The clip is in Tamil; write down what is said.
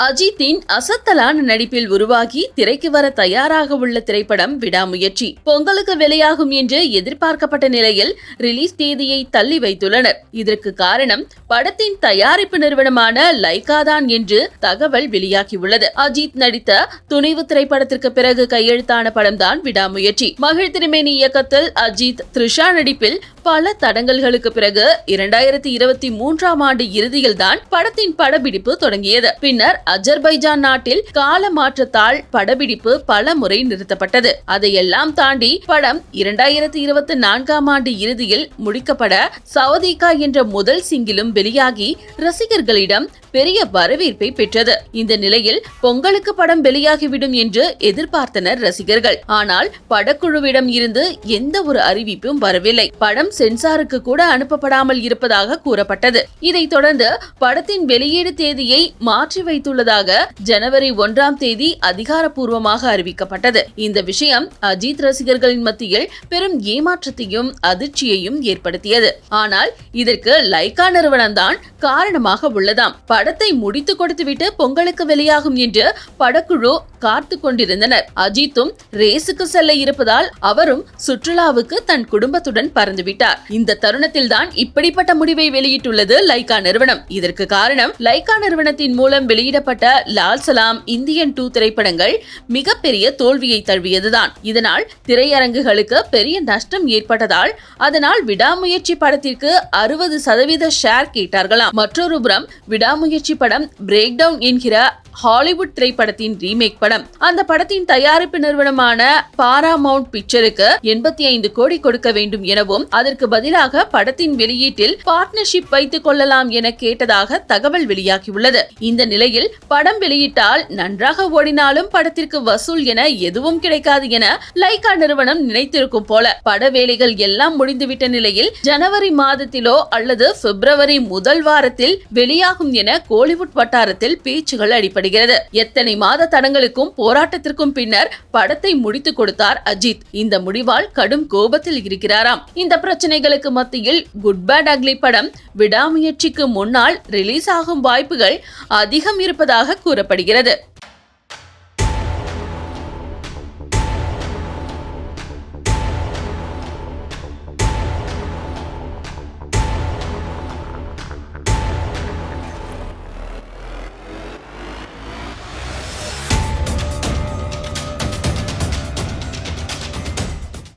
அஜித்தின் அசத்தலான நடிப்பில் உருவாகி திரைக்கு வர தயாராக உள்ள திரைப்படம் விடாமுயற்சி. பொங்கலுக்கு வெளியாகும் என்று எதிர்பார்க்கப்பட்ட நிலையில் ரிலீஸ் தேதியை தள்ளி வைத்துள்ளனர். இதற்கு காரணம் படத்தின் தயாரிப்பு நிறுவனமான லைகா தான் என்று தகவல் வெளியாகியுள்ளது. அஜித் நடித்த துணிவு திரைப்படத்திற்கு பிறகு கையெழுத்தான படம்தான் விடாமுயற்சி. மகிழ் திருமேனி இயக்கத்தில் அஜித் த்ரிஷா நடிப்பில் பல தடங்கல்களுக்கு பிறகு இரண்டாயிரத்தி இருபத்தி மூன்றாம் ஆண்டு இறுதியில்தான் படத்தின் படப்பிடிப்பு தொடங்கியது. பின்னர் அஜர்பைஜான் நாட்டில் கால மாற்றத்தால் படப்பிடிப்பு பல முறை நிறுத்தப்பட்டது. அதையெல்லாம் தாண்டி படம் இரண்டாயிரத்தி இருபத்தி நான்காம் ஆண்டு இறுதியில் முடிக்கப்பட சவுதிகா என்ற முதல் சிங்கிலும் வெளியாகி ரசிகர்களிடம் பெரிய வரவேற்பை பெற்றது. இந்த நிலையில் பொங்கலுக்கு படம் வெளியாகிவிடும் என்று எதிர்பார்த்தனர் ரசிகர்கள். ஆனால் படக்குழுவிடம் இருந்து எந்த ஒரு அறிவிப்பும் வரவில்லை. படம் சென்சாருக்கு கூட அனுப்பப்படாமல் இருப்பதாக கூறப்பட்டது. இதைத் தொடர்ந்து படத்தின் வெளியீடு தேதியை மாற்றி வைத்துள்ளதாக ஜனவரி ஒன்றாம் தேதி அதிகாரப்பூர்வமாக அறிவிக்கப்பட்டது. இந்த விஷயம் அஜித் ரசிகர்களின் மத்தியில் பெரும் ஏமாற்றத்தையும் அதிர்ச்சியையும் ஏற்படுத்தியது. ஆனால் இதற்கு லைகா நிறுவனம்தான் காரணமாக உள்ளதாம். படத்தை முடித்து கொடுத்துவிட்டு பொங்கலுக்கு வெளியாகும் என்று படக்குழு காத்து கொண்டிருந்தனர். அஜித்தும் ரேஸுக்கு செல்ல இருப்பதால் அவரும் சுற்றுலாவுக்கு தன் குடும்பத்துடன் பறந்துவிட்டார் இந்த தருணத்தில் தான் இப்படிப்பட்ட முடிவை வெளியிட்டுள்ளது லைகா நிறுவனம். இதற்கு காரணம் லைகா நிறுவனத்தின் மூலம் வெளியிடப்பட்ட லால் சலாம் இந்தியன் டூ திரைப்படங்கள் மிகப்பெரிய தோல்வியை தழுவியதுதான். இதனால் திரையரங்குகளுக்கு பெரிய நஷ்டம் ஏற்பட்டதால் அதனால் விடாமுயற்சி படத்திற்கு அறுபது சதவீத ஷேர் கேட்டார்களாம். மற்றொரு புறம் விடாமுயற்சி முயற்சி படம் பிரேக் டவுன் என்கிற ஹாலிவுட் திரைப்படத்தின் ரீமேக் படம். அந்த படத்தின் தயாரிப்பு நிறுவனமான பாராமவுண்ட் பிக்சருக்கு எண்பத்தி ஐந்து கோடி கொடுக்க வேண்டும் எனவும் அதற்கு பதிலாக படத்தின் வெளியீட்டில் பார்ட்னர்ஷிப் வைத்துக் கொள்ளலாம் என கேட்டதாக தகவல் வெளியாகியுள்ளது. இந்த நிலையில் படம் வெளியிட்டால் நன்றாக ஓடினாலும் படத்திற்கு வசூல் என எதுவும் கிடைக்காது என லைகா நிறுவனம் நினைத்திருக்கும் போல பட வேலைகள் எல்லாம் முடிந்துவிட்ட நிலையில் ஜனவரி மாதத்திலோ அல்லது பிப்ரவரி முதல் வாரத்தில் வெளியாகும் என கோலிவுட் வட்டாரத்தில் பேச்சுகள் அடிப்படை அடிப்படுகிறது எத்தனை மாத தடங்களுக்கும் போராட்டத்திற்கும் பின்னர் படத்தை முடித்துக் கொடுத்தார் அஜித். இந்த முடிவால் கடும் கோபத்தில் இருக்கிறாராம். இந்த பிரச்சனைகளுக்கு மத்தியில் குட் பேட் அக்லி படம் விடாமுயற்சிக்கு முன்னால் ரிலீஸ் ஆகும் வாய்ப்புகள் அதிகம் இருப்பதாக கூறப்படுகிறது.